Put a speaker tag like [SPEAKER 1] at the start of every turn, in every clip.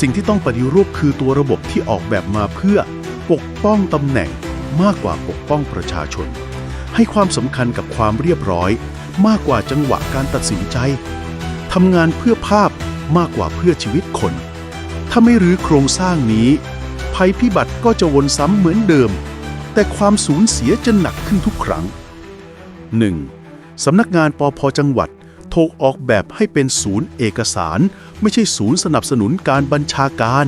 [SPEAKER 1] สิ่งที่ต้องปฏิรูปคือตัวระบบที่ออกแบบมาเพื่อปกป้องตำแหน่งมากกว่าปกป้องประชาชน ให้ความสำคัญกับความเรียบร้อย มากกว่าจังหวะการตัดสินใจทำงานเพื่อภาพมากกว่าเพื่อชีวิตคน ถ้าไม่รื้อโครงสร้างนี้ ภัยพิบัติก็จะวนซ้ำเหมือนเดิม แต่ความสูญเสียจะหนักขึ้นทุกครั้ง 1. สำนักงานปอพจังหวัดถูกออกแบบให้เป็นศูนย์เอกสาร ไม่ใช่ศูนย์สนับสนุนการบัญชาการ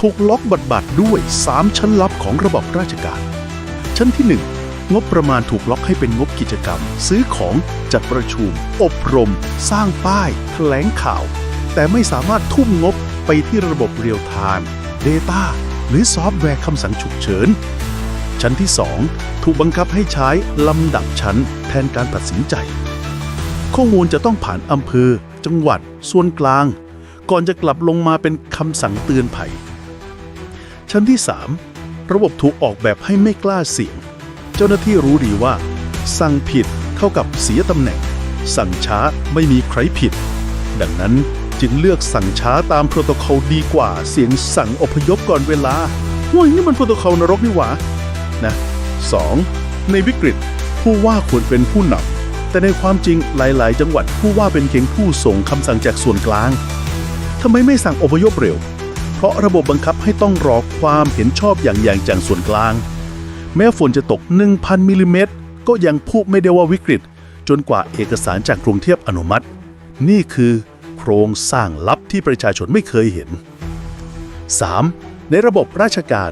[SPEAKER 1] ถูกล็อกบัตรบัตรด้วย 3 ชั้นลับของระบบราชการ ชั้นที่ 1 งบประมาณถูกล็อกให้เป็นงบกิจกรรม ซื้อของจัดประชุม อบรม สร้างป้ายแถลงข่าว แต่ไม่สามารถทุ่มงบไปที่ระบบเรียลไทม์ Data หรือซอฟต์แวร์คำสั่งฉุกเฉิน ชั้นที่ 2 ถูกบังคับให้ใช้ลำดับชั้นแทนการตัดสินใจ ข้อมูลจะต้องผ่านอำเภอ จังหวัด ส่วนกลาง ก่อนจะกลับลงมาเป็นคำสั่งเตือนภัย ชั้นที่ 3 ระบบถูกออกแบบให้ไม่กล้าเสี่ยง เจ้าหน้าที่รู้ดีว่า สั่งผิดเท่ากับเสียตำแหน่ง สั่งช้าไม่มีใครผิด ดังนั้นจึงเลือกสั่งช้าตามโปรโตคอลดีกว่า เสียงสั่งอพยพก่อนเวลาโอ้ยนี่มันโปรโตคอลนรกนี่หว่านะ 2. ในวิกฤตผู้ว่าควรเป็นผู้นำ แต่ในความจริงหลาย ๆ จังหวัดผู้ว่าเป็นเพียงผู้ส่งคำสั่งจากส่วนกลางทำไมไม่สั่งอพยพเร็ว เพราะระบบบังคับให้ต้องรอความเห็นชอบอย่างอย่างจากส่วนกลาง แม้ฝนจะตก 1,000มิลลิเมตรก็ยังพูดไม่ได้ว่าวิกฤต จนกว่าเอกสารจากกรุงเทพอนุมัติ นี่คือโครงสร้างลับที่ประชาชนไม่เคยเห็น 3. ในระบบราชการ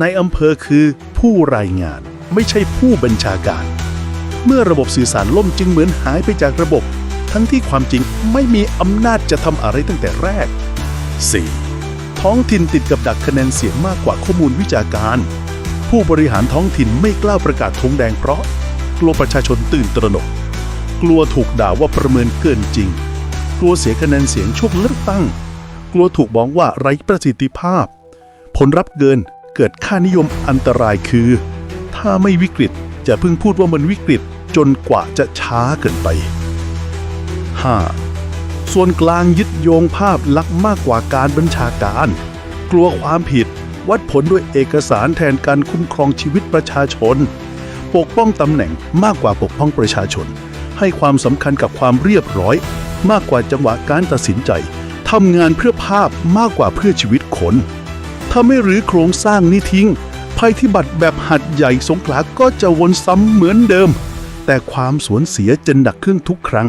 [SPEAKER 1] ในอำเภอคือผู้รายงานไม่ใช่ผู้บัญชาการ เมื่อระบบสื่อสารล่มจึงเหมือนหายไปจากระบบ ทั้งที่ความจริงไม่มีอำนาจจะทำอะไรตั้งแต่แรก 4. ท้องถิ่นติดกับดักคะแนนเสียงมากกว่าข้อมูลวิจาการ ผู้บริหารท้องถิ่นไม่กล้าประกาศธงแดงเพราะ กลัวประชาชนตื่นตระหนก กลัวถูกด่าว่าประเมินเกินจริง กลัวเสียคะแนนเสียงช่วงเลือกตั้ง กลัวถูกมองว่าไร้ประสิทธิภาพ ผลลัพธ์เกินเกิดค่านิยมอันตรายคือ ถ้าไม่วิกฤตจะเพิ่งพูดว่ามันวิกฤต จนกว่าจะช้าเกินไป 5. ส่วนกลางยึดโยงภาพลักษณ์มากกว่าการบัญชาการ กลัวความผิด วัดผลด้วยเอกสารแทนการคุ้มครองชีวิตประชาชน ปกป้องตำแหน่งมากกว่าปกป้องประชาชน ให้ความสำคัญกับความเรียบร้อย มากกว่าจังหวะการตัดสินใจทำงานเพื่อภาพมากกว่าเพื่อชีวิตคนถ้าไม่รื้อโครงสร้างนี้ทิ้งภัยพิบัติแบบหัดใหญ่สงขลาก็จะวนซ้ำเหมือนเดิม แต่ความสูญเสียจะหนักขึ้นทุกครั้ง